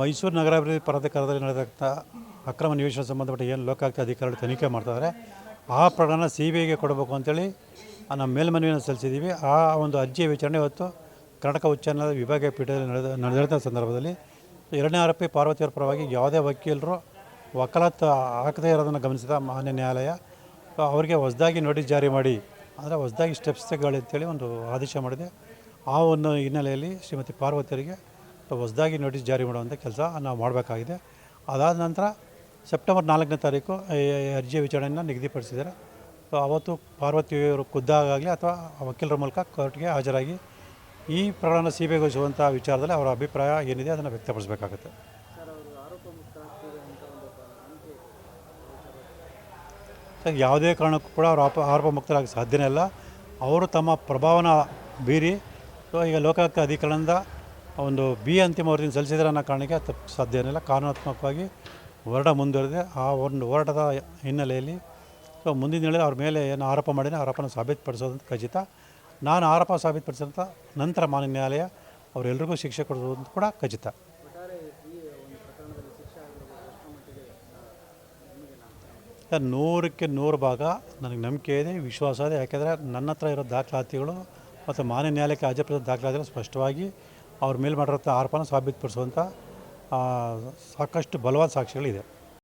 ಮೈಸೂರು ನಗರಾಭಿವೃದ್ಧಿ ಪ್ರಾಧಿಕಾರದಲ್ಲಿ ನಡೆದಂಥ ಅಕ್ರಮ ನಿವೇಶನ ಸಂಬಂಧಪಟ್ಟ ಏನು ಲೋಕಾಯುಕ್ತ ಅಧಿಕಾರಿಗಳು ತನಿಖೆ ಮಾಡ್ತಾರೆ ಆ ಪ್ರಕರಣ ಸಿ ಬಿ ಐಗೆ ಕೊಡಬೇಕು ಅಂತೇಳಿ ನಮ್ಮ ಮೇಲ್ಮನವಿಯನ್ನು ಸಲ್ಲಿಸಿದ್ದೀವಿ. ಆ ಒಂದು ಅರ್ಜಿಯ ವಿಚಾರಣೆ ಇವತ್ತು ಕರ್ನಾಟಕ ಉಚ್ಚ ನ್ಯಾಯಾಲಯದ ವಿಭಾಗೀಯ ಪೀಠದಲ್ಲಿ ನಡೆದ ನಡೆದಂಥ ಸಂದರ್ಭದಲ್ಲಿ ಎರಡನೇ ಆರೋಪಿ ಪಾರ್ವತಿಯವರ ಪರವಾಗಿ ಯಾವುದೇ ವಕೀಲರು ವಕಾಲತ್ತು ಹಾಕದೇ ಇರೋದನ್ನು ಗಮನಿಸಿದ ಮಾನ್ಯ ನ್ಯಾಯಾಲಯ, ಅವರಿಗೆ ಹೊಸದಾಗಿ ನೋಟಿಸ್ ಜಾರಿ ಮಾಡಿ ಅಂದರೆ ಹೊಸದಾಗಿ ಸ್ಟೆಪ್ಸ್ ತೆಗೊಳ್ಳಿ ಅಂತೇಳಿ ಒಂದು ಆದೇಶ ಮಾಡಿದೆ. ಆ ಒಂದು ಹಿನ್ನೆಲೆಯಲ್ಲಿ ಶ್ರೀಮತಿ ಪಾರ್ವತಿಯರಿಗೆ ಹೊಸದಾಗಿ ನೋಟಿಸ್ ಜಾರಿ ಮಾಡುವಂಥ ಕೆಲಸ ನಾವು ಮಾಡಬೇಕಾಗಿದೆ. ಅದಾದ ನಂತರ ಸೆಪ್ಟೆಂಬರ್ ನಾಲ್ಕನೇ ತಾರೀಕು ಅರ್ಜಿಯ ವಿಚಾರಣೆಯನ್ನು ನಿಗದಿಪಡಿಸಿದ್ದಾರೆ. ಸೊ ಅವತ್ತು ಪಾರ್ವತಿಯವರು ಖುದ್ದಾಗಲಿ ಅಥವಾ ವಕೀಲರ ಮೂಲಕ ಕೋರ್ಟ್ಗೆ ಹಾಜರಾಗಿ ಈ ಪ್ರಕರಣ ಸಿ ಬಿ ಐಗೊಳಿಸುವಂಥ ವಿಚಾರದಲ್ಲಿ ಅವರ ಅಭಿಪ್ರಾಯ ಏನಿದೆ ಅದನ್ನು ವ್ಯಕ್ತಪಡಿಸಬೇಕಾಗುತ್ತೆ. ಸರ್, ಯಾವುದೇ ಕಾರಣಕ್ಕೂ ಕೂಡ ಅವರು ಆಪ, ಆರೋಪ ಮುಕ್ತರಾಗಿ ಸಾಧ್ಯನೇ ಇಲ್ಲ. ಅವರು ತಮ್ಮ ಪ್ರಭಾವನ ಬೀರಿ, ಸೊ ಈಗ ಲೋಕಾಯುಕ್ತ ಅಧಿಕರಣದ ಒಂದು ಬಿ ಅಂತಿಮ ವರದಿಯನ್ನು ಸಲ್ಲಿಸಿದ್ರೆ ಅನ್ನೋ ಕಾರಣಕ್ಕೆ ತಪ್ಪು ಸಾಧ್ಯ ಏನಿಲ್ಲ. ಕಾನೂನಾತ್ಮಕವಾಗಿ ಹೋರಾಟ ಮುಂದುವರೆದಿದೆ. ಆ ಒಂದು ಹೋರಾಟದ ಹಿನ್ನೆಲೆಯಲ್ಲಿ ಸೊ ಮುಂದಿನ ಹೇಳಿದ್ರೆ ಅವ್ರ ಮೇಲೆ ಏನು ಆರೋಪ ಮಾಡಿದ್ರೆ ಆರೋಪನ ಸಾಬೀತುಪಡಿಸೋದಂತ ಖಚಿತ. ನಾನು ಆರೋಪ ಸಾಬೀತುಪಡಿಸಿದಂಥ ನಂತರ ಮಾನ್ಯ ನ್ಯಾಯಾಲಯ ಅವರೆಲ್ಲರಿಗೂ ಶಿಕ್ಷೆ ಕೊಡೋದು ಕೂಡ ಖಚಿತ. ನೂರಕ್ಕೆ ನೂರು ಭಾಗ ನನಗೆ ನಂಬಿಕೆ ಇದೆ, ವಿಶ್ವಾಸ ಇದೆ. ಯಾಕೆಂದರೆ ನನ್ನ ಹತ್ರ ಇರೋ ದಾಖಲಾತಿಗಳು ಮತ್ತು ಮಾನ್ಯ ನ್ಯಾಯಾಲಯಕ್ಕೆ ಹಾಜರುಪಡಿಸಿದ ದಾಖಲಾತಿಗಳು ಸ್ಪಷ್ಟವಾಗಿ ಅವ್ರ ಮೇಲೆ ಮಾಡಿರೋ ಆರೋಪನ ಸಾಬೀತುಪಡಿಸುವಂಥ ಸಾಕಷ್ಟು ಬಲವಾದ ಸಾಕ್ಷಿಗಳಿದೆ.